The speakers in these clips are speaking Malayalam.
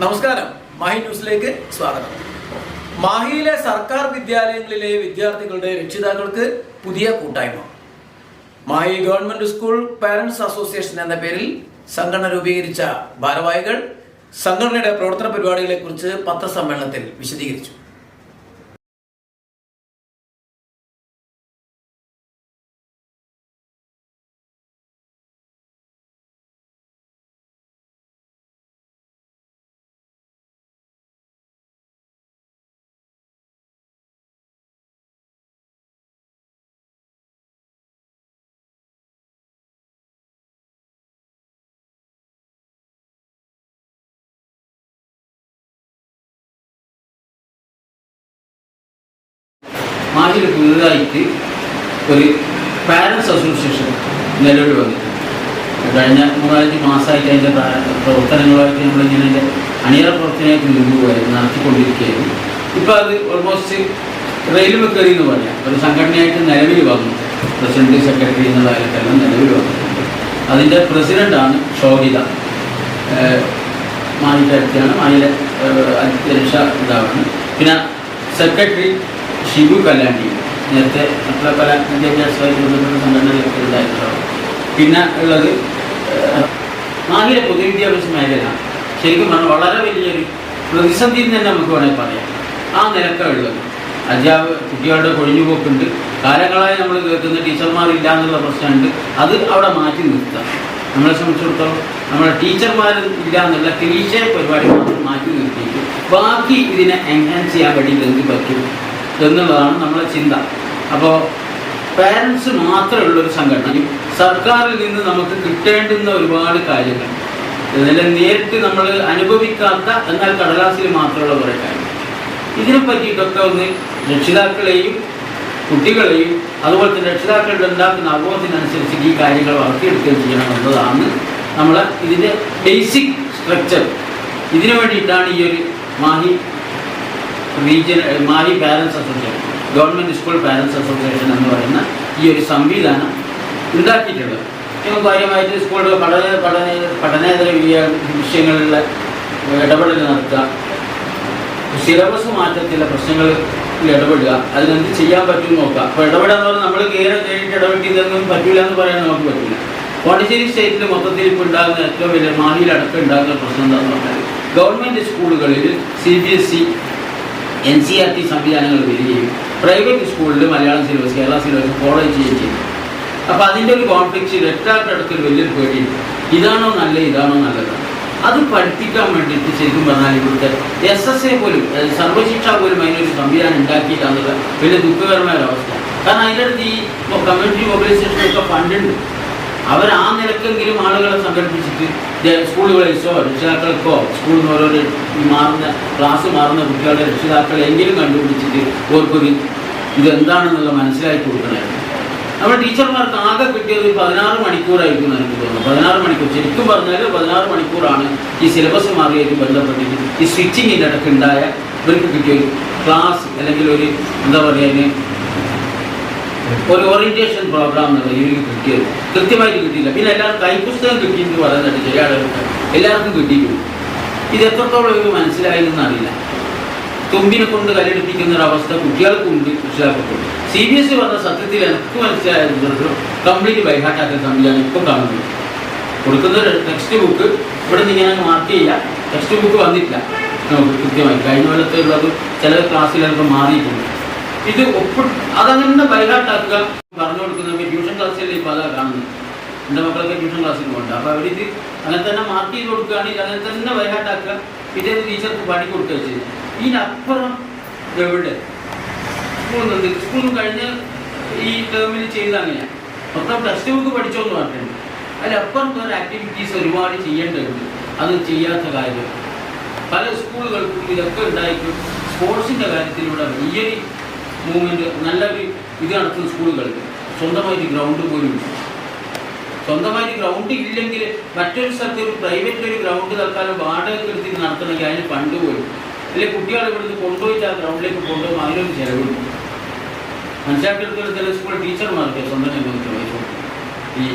നമസ്കാരം. മാഹി ന്യൂസിലേക്ക് സ്വാഗതം. മാഹിയിലെ സർക്കാർ വിദ്യാലയങ്ങളിലെ വിദ്യാർത്ഥികളുടെ രക്ഷിതാക്കൾക്ക് പുതിയ കൂട്ടായ്മ. Mahe government school parents association എന്ന പേരിൽ സംഘടന രൂപീകരിച്ച ഭാരവാഹികൾ സംഘടനയുടെ പ്രവർത്തന പരിപാടികളെക്കുറിച്ച് പത്രസമ്മേളനത്തിൽ വിശദീകരിച്ചു. മാഹിൽ പുതുതായിട്ട് ഒരു പാരൻസ് അസോസിയേഷൻ നിലവിൽ വന്നിട്ടുണ്ട്. കഴിഞ്ഞ മൂന്നാലഞ്ച് മാസമായിട്ട് അതിന്റെ പ്രവർത്തനങ്ങളായിട്ട് നമ്മളിങ്ങനെ അതിന്റെ അണിയറ പ്രവർത്തനമായിട്ട് മുൻപോകുമായിരുന്നു നടത്തിക്കൊണ്ടിരിക്കുകയായിരുന്നു. ഇപ്പോൾ അത് ഓൾമോസ്റ്റ് റെയിൽ കയറി എന്ന് പറയാം. ഒരു സംഘടനയായിട്ട് നിലവിൽ വന്നു പ്രസിഡന്റ് സെക്രട്ടറി എന്നുള്ള കാര്യത്തെല്ലാം നിലവിൽ വന്നിട്ടുണ്ട്. അതിന്റെ പ്രസിഡന്റാണ് ഷോഹിത. മാനിക്കടുത്താണ് മാനിയുടെ അധ്യക്ഷ ഇതാണ് പിന്നെ സെക്രട്ടറി ഷിബു കല്ലാണ്ടി നേരത്തെ മറ്റുള്ള പല വിദ്യാഭ്യാസവുമായി ബന്ധപ്പെട്ട സംഘടനകളൊക്കെ പിന്നെ ഉള്ളത് നാലിലെ പൊതുവിദ്യാഭ്യാസ മേഖല. ശരിക്കും പറഞ്ഞാൽ വളരെ വലിയൊരു പ്രതിസന്ധി തന്നെ നമുക്ക് വേണമെങ്കിൽ പറയാം. ആ നിലക്കാണ് ഉള്ളത്. അധ്യാപക കുട്ടികളുടെ കൊഴിഞ്ഞുപോക്കുണ്ട് കാലങ്ങളായി നമ്മൾ കേൾക്കുന്ന ടീച്ചർമാരില്ല എന്നുള്ള പ്രശ്നമുണ്ട്. അത് അവിടെ മാറ്റി നിർത്താം. നമ്മളെ സംബന്ധിച്ചിടത്തോളം നമ്മുടെ ടീച്ചർമാർ ഇല്ല എന്നുള്ള ക്ലീശ പരിപാടി മാത്രം മാറ്റി നിർത്തിയിട്ട് ബാക്കി ഇതിനെ എൻഹാൻസ് ചെയ്യാൻ വേണ്ടി എന്ത് പറ്റും എന്നുള്ളതാണ് നമ്മളെ ചിന്ത. അപ്പോൾ പാരൻസ് മാത്രമുള്ളൊരു സംഘടനയും സർക്കാരിൽ നിന്ന് നമുക്ക് കിട്ടേണ്ടുന്ന ഒരുപാട് കാര്യങ്ങൾ. ഇതിനെ നേരിട്ട് നമ്മൾ അനുഭവിക്കാത്ത എന്നാൽ കടലാസിൽ മാത്രമുള്ള കുറേ കാര്യങ്ങൾ. ഇതിനെ പറ്റിയിട്ടൊക്കെ ഒന്ന് രക്ഷിതാക്കളെയും കുട്ടികളെയും അതുപോലെ തന്നെ രക്ഷിതാക്കളുടെ ഉണ്ടാക്കുന്ന അവബോധത്തിനനുസരിച്ച് ഈ കാര്യങ്ങൾ വളർത്തിയെടുക്കുകയും ചെയ്യണം എന്നതാണ് നമ്മൾ ഇതിന്റെ ബേസിക് സ്ട്രക്ചർ ഇതിനു വേണ്ടിയിട്ടാണ് ഈ ഒരു മാഹി റീജിയൻ മാലി parents association government school parents association എന്ന് പറയുന്ന ഈ ഒരു സംവിധാനം ഉണ്ടാക്കിയിട്ടുള്ളത്. ഇപ്പം കാര്യമായിട്ട് സ്കൂളുകൾ പഠന പഠന പഠനേതര വിഷയങ്ങളിലെ ഇടപെടൽ നടത്തുക. സിലബസ് മാറ്റത്തിലെ പ്രശ്നങ്ങൾ ഇടപെടുക. അതിനെന്ത് ചെയ്യാൻ പറ്റും നോക്കുക. അപ്പോൾ ഇടപെടാന്ന് പറഞ്ഞാൽ നമ്മൾ കയറി കഴിഞ്ഞിട്ട് ഇടപെട്ടില്ലെന്നും പറ്റില്ല എന്ന് പറയാൻ നമുക്ക് പറ്റില്ല പോണ്ടിച്ചേരി സ്റ്റേറ്റിൽ മൊത്തത്തിൽ ഇപ്പോൾ ഉണ്ടാകുന്ന ഏറ്റവും വലിയ മാഹിയിലടക്കം ഉണ്ടാകുന്ന പ്രശ്നം എന്താണെന്ന് പറഞ്ഞാൽ ഗവൺമെന്റ് സ്കൂളുകളിൽ C B S E N C R T സംവിധാനങ്ങൾ വരികയും പ്രൈവറ്റ് സ്കൂളിൽ Malayalam syllabus Kerala syllabus follow ചെയ്യുകയും ചെയ്യും. അപ്പോൾ അതിന്റെ ഒരു കോൺഫ്ലിക്റ്റ് രക്താക്കടക്ക് ഒരു വലിയൊരു പേടിയുണ്ട് ഇതാണോ നല്ല ഇതാണോ നല്ലത്? അത് പഠിപ്പിക്കാൻ വേണ്ടിയിട്ട് ശരിക്കും പറഞ്ഞാൽ ഇവിടുത്തെ എസ് എസ് എ പോലും സർവശിക്ഷ പോലും അതിനൊരു സംവിധാനം ഉണ്ടാക്കിയിട്ടാണെന്നുള്ള വലിയ ദുഃഖകരമായ ഒരു അവസ്ഥ. കാരണം അതിന്റെ അടുത്ത് ഈ കമ്മ്യൂണിറ്റി മൊബിലൈസേഷനൊക്കെ ഫണ്ടുണ്ട് അവർ ആ നിലക്കെങ്കിലും ആളുകളെ സംഘടിപ്പിച്ചിട്ട് സ്കൂളുകളിലോ രക്ഷിതാക്കൾക്കോ സ്കൂളിൽ നിന്ന് ഓരോ ഈ മാറുന്ന ക്ലാസ് മാറുന്ന കുട്ടികളുടെ രക്ഷിതാക്കളെ എങ്കിലും കണ്ടുപിടിച്ചിട്ട് ഓർക്കൊരു ഇതെന്താണെന്നുള്ള മനസ്സിലാക്കി കൊടുക്കണമായിരുന്നു. നമ്മുടെ ടീച്ചർമാർക്ക് ആകെ കിട്ടിയത് പതിനാറ് മണിക്കൂറായിരിക്കും എനിക്ക് തോന്നുന്നു. പതിനാറ് മണിക്കൂർ ശരിക്കും പറഞ്ഞാൽ പതിനാറ് മണിക്കൂറാണ് ഈ സിലബസ് മാറിയായിട്ട് ബന്ധപ്പെട്ടിട്ട് ഈ സ്വിച്ചിങ്ങിന്റെ ഇടയ്ക്ക് ഉണ്ടായ ഇവർക്ക് കിട്ടിയ ഒരു ക്ലാസ് അല്ലെങ്കിൽ ഒരു എന്താ പറയുക ഒരു ഓറിയന്റേഷൻ പ്രോഗ്രാം രീതിയിൽ കിട്ടിയത്. കൃത്യമായിട്ട് കിട്ടിയില്ല. പിന്നെ എല്ലാവർക്കും കൈപ്പുസ്തകം കിട്ടിയെന്ന് പറയുന്നുണ്ട് ചില എല്ലാവർക്കും കിട്ടിയിട്ടുണ്ട്. ഇത് എത്രത്തോളം ഇവർക്ക് മനസ്സിലായി എന്നറിയില്ല തുമ്പിനെ കൊണ്ട് കല്ലെടുപ്പിക്കുന്ന ഒരു അവസ്ഥ കുട്ടികൾക്കുണ്ട് രക്ഷിതാക്കൾക്കുണ്ട് സി ബി എസ് ഇ പറഞ്ഞ സത്യത്തിൽ എനിക്ക് മനസ്സിലായത് കംപ്ലീറ്റ് ബൈഹാട്ടാക്കുന്ന സംവിധാനം ഇപ്പം കാണുന്നത്. കൊടുക്കുന്ന ടെക്സ്റ്റ് ബുക്ക് ഇവിടെ നിന്ന് ഇങ്ങനെ മാർക്ക് ചെയ്യുക ടെക്സ്റ്റ് ബുക്ക് വന്നിട്ടില്ല. നമുക്ക് കൃത്യമായി കഴിഞ്ഞ കൊല്ലത്തേക്കുള്ളത് ചില ക്ലാസ്സിലൊക്കെ മാറിയിട്ടുണ്ട്. ഇത് ഒപ്പ് അതങ്ങനെ ബൈഹാട്ടാക്കുക പറഞ്ഞു കൊടുക്കുന്ന ട്യൂഷൻ ക്ലാസ്സിൽ ഇപ്പോൾ അതാ കാണുന്നത് എന്റെ മക്കളൊക്കെ ട്യൂഷൻ ക്ലാസ്സിൽ പോകണ്ട. അപ്പോൾ അവരിത് അങ്ങനെ തന്നെ മാർക്ക് ചെയ്ത് കൊടുക്കുകയാണെങ്കിൽ അങ്ങനെ തന്നെ ബൈഹാട്ടാക്കുക പിന്നെ ടീച്ചർക്ക് പണി കൊടുക്കുക ചെയ്തു ഇതിനപ്പുറം എവിടെ? സ്കൂളിൽ സ്കൂൾ കഴിഞ്ഞ ഈ ടേമിൽ ചെയ്ത അങ്ങനെയാണ് മൊത്തം ടെക്സ്റ്റ് ബുക്ക് പഠിച്ചോന്ന് പറഞ്ഞിട്ടുണ്ട്. അതിലപ്പുറം വേറെ ആക്ടിവിറ്റീസ് ഒരുപാട് ചെയ്യേണ്ടതുണ്ട്. അത് ചെയ്യാത്ത കാര്യം. പല സ്കൂളുകൾക്കും ഇതൊക്കെ ഉണ്ടായിട്ടും സ്പോർട്സിന്റെ കാര്യത്തിലൂടെ വലിയൊരു മൂവ്മെന്റ് നല്ലൊരു ഇത് നടത്തുന്ന സ്കൂളുകൾക്ക് സ്വന്തമായിട്ട് ഗ്രൗണ്ട് പോലും ഇല്ല. സ്വന്തമായിട്ട് ഗ്രൗണ്ട് ഇല്ലെങ്കിൽ മറ്റൊരു സ്ഥലത്ത് ഒരു പ്രൈവറ്റ് ഒരു ഗ്രൗണ്ട് തൽക്കാലം വാടകയ്ക്ക് എടുത്തിട്ട് നടത്തണമെങ്കിൽ അതിന് ഫണ്ട് പോലും അല്ലെങ്കിൽ കുട്ടികളെ ഇവിടുന്ന് കൊണ്ടുപോയിട്ട് ആ ഗ്രൗണ്ടിലേക്ക് കൊണ്ടുപോകുമ്പോൾ അതിനൊരു ചിലവുണ്ട്. മനസ്സിലാക്കിയെടുത്തൊരു ചില സ്കൂൾ ടീച്ചർമാർക്ക് സ്വന്തം ചെയ്യുന്നു ഈ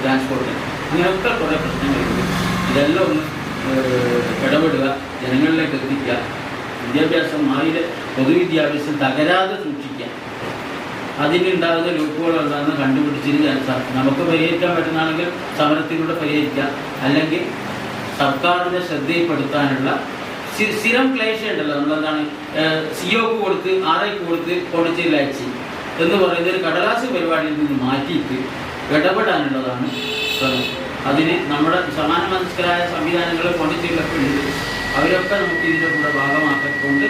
ട്രാൻസ്പോർട്ടിന് അങ്ങനെയൊക്കെ കുറേ പ്രശ്നങ്ങളുണ്ട് ഇതെല്ലാം ഒന്ന് ഇടപെടുക ജനങ്ങളിലേക്ക് പരിഹരിക്കുക വിദ്യാഭ്യാസം മാറിയിലെ പൊതുവിദ്യാഭ്യാസം തകരാതെ സൂക്ഷിക്കാൻ അതിനുണ്ടാകുന്ന ലൂപ്പുകൾ എന്താണെന്ന് കണ്ടുപിടിച്ചിരിക്കാൻ നമുക്ക് പരിഹരിക്കാൻ പറ്റുന്നതാണെങ്കിൽ സമരത്തിലൂടെ പരിഹരിക്കാം. അല്ലെങ്കിൽ സർക്കാരിനെ ശ്രദ്ധയിൽപ്പെടുത്താനുള്ള സ്ഥി- സ്ഥിരം ക്ലേശമുണ്ടല്ലോ നമ്മളെന്താണ് സിഒക്ക് കൊടുത്ത് ആർ ഐക്ക് കൊടുത്ത് പോണ്ടിച്ചേരിയിൽ അയച്ച് എന്ന് പറയുന്ന ഒരു കടലാസ് പരിപാടിയിൽ നിന്ന് മാറ്റിയിട്ട് ഇടപെടാനുള്ളതാണ് അതിന് നമ്മുടെ സമാന മനസ്കരായ സംവിധാനങ്ങൾ പോണ്ടിച്ചേരിയിലൊക്കെ ഉണ്ട് അവരൊക്കെ നമുക്ക് ഇതിന്റെ കൂടെ ഭാഗമാക്കിക്കൊണ്ട്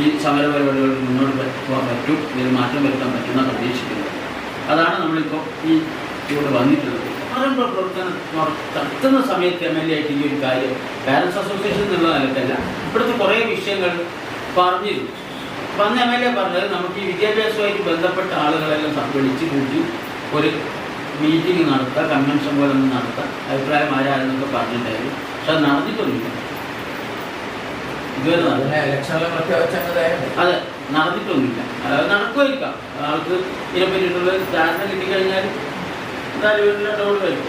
ഈ സമര പരിപാടികൾ മുന്നോട്ട് പോകാൻ പറ്റും ഇതിൽ മാറ്റം വരുത്താൻ പറ്റുന്ന പ്രതീക്ഷിക്കുന്നത്. അതാണ് നമ്മളിപ്പോൾ ഈ ഇവിടെ വന്നിട്ടുള്ളത്. ആരംഭ പ്രവർത്തനം നടത്തുന്ന സമയത്ത് എം എൽ എ ആയിട്ട് ഈ ഒരു കാര്യം പാരൻസ് അസോസിയേഷൻ എന്നുള്ള നിലക്കല്ല ഇവിടുത്തെ കുറേ വിഷയങ്ങൾ പറഞ്ഞിരുന്നു. അപ്പം അന്ന് എം എൽ എ പറഞ്ഞത് നമുക്ക് ഈ വിദ്യാഭ്യാസവുമായിട്ട് ബന്ധപ്പെട്ട ആളുകളെല്ലാം വിളിച്ച് കൂട്ടി ഒരു മീറ്റിംഗ് നടത്തുക കൺവെൻഷൻ പോലെ ഒന്ന് നടത്താം. അഭിപ്രായം ആരാരെന്നൊക്കെ പറഞ്ഞിട്ടുണ്ടായിരുന്നു. പക്ഷെ ഇതുവരെ പ്രഖ്യാപിച്ചതായിരുന്നു അതെ നടന്നിട്ടൊന്നുമില്ല. നടക്കുമായിരിക്കാം. ആൾക്ക് ഇതിനെപ്പറ്റിയിട്ടുള്ള ധാരണ കിട്ടിക്കഴിഞ്ഞാൽ എന്തായാലും ഡൗട്ട് വരും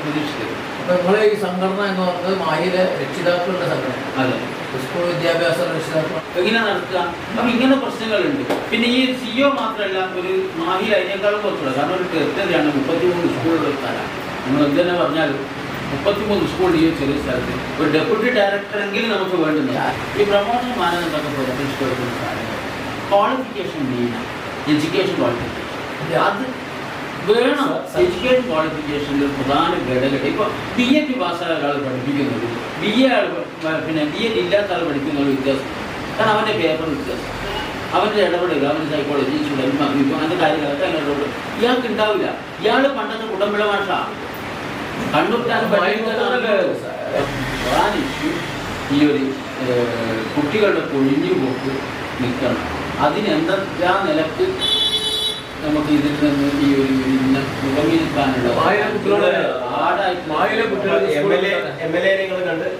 പ്രതീക്ഷിക്കരുത്. അപ്പൊ നിങ്ങളെ ഈ സംഘടന എന്ന് പറഞ്ഞത് മായിലെ രക്ഷിതാക്കളുടെ സംഘടന അതെ. സ്കൂൾ വിദ്യാഭ്യാസ രക്ഷിതാക്കൾ എങ്ങനെ നടത്തുക അപ്പൊ ഇങ്ങനെ പ്രശ്നങ്ങളുണ്ട്. പിന്നെ ഈ സിഒ മാത്രമല്ല ഒരു മാഹി അതിനേക്കാളും കുറച്ചുള്ള കാരണം ഒരു കൃത്യതയാണ് മുപ്പത്തിമൂന്ന് സ്കൂളുള്ള ഒരു സ്ഥലം നമ്മൾ എന്ത് തന്നെ പറഞ്ഞാലും മുപ്പത്തിമൂന്ന് ഒരു ചെറിയ സ്ഥലത്ത് ഒരു ഡെപ്യൂട്ടി ഡയറക്ടറെങ്കിലും നമുക്ക് വേണ്ടുന്ന ഈ പ്രമോഷൻ മാനദണ്ഡമൊക്കെ പ്രവർത്തിച്ചു കൊടുക്കുന്ന കാര്യങ്ങൾ. ക്വാളിഫിക്കേഷൻ മെയിനാണ് എഡ്യൂക്കേഷൻ ക്വാളിഫിക്കേഷൻ അത് വേണം. എഡ്യൂക്കേഷൻ ക്വാളിഫിക്കേഷന്റെ പ്രധാന ഘടകം ഇപ്പോൾ ബി എക്ക് പാസ്സായ ഒരാൾ പഠിപ്പിക്കുന്നത് ബി എ ആൾ പിന്നെ ബി എഡ് ഇല്ലാത്ത ആൾ പഠിക്കുന്ന ഒരു വ്യത്യാസം. കാരണം അവന്റെ പേപ്പർ വ്യത്യാസം. അവന്റെ ഇടപെടുക അവന്റെ സൈക്കോളജി സ്റ്റുഡന്റ് അതിന്റെ കാര്യങ്ങളൊക്കെ അങ്ങനെ ഇടപെടും ഇയാൾക്ക് ഉണ്ടാവില്ല. ഇയാൾ പണ്ടത്തെ കുടമ്പിള ഭാഷ ഈ ഒരു കുട്ടികളുടെ കൊഴിഞ്ഞു പോക്ക് നിൽക്കണം. അതിനെന്താ നിലയ്ക്ക് നമുക്ക് ഇതിൽ നിന്ന് ഈ ഒരു ഇന്ന മുഖങ്ങി നിൽക്കാനുള്ള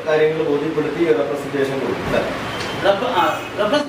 കാര്യങ്ങൾ ബോധ്യപ്പെടുത്തി റെപ്രസെന്റേഷൻ കൊടുക്കുക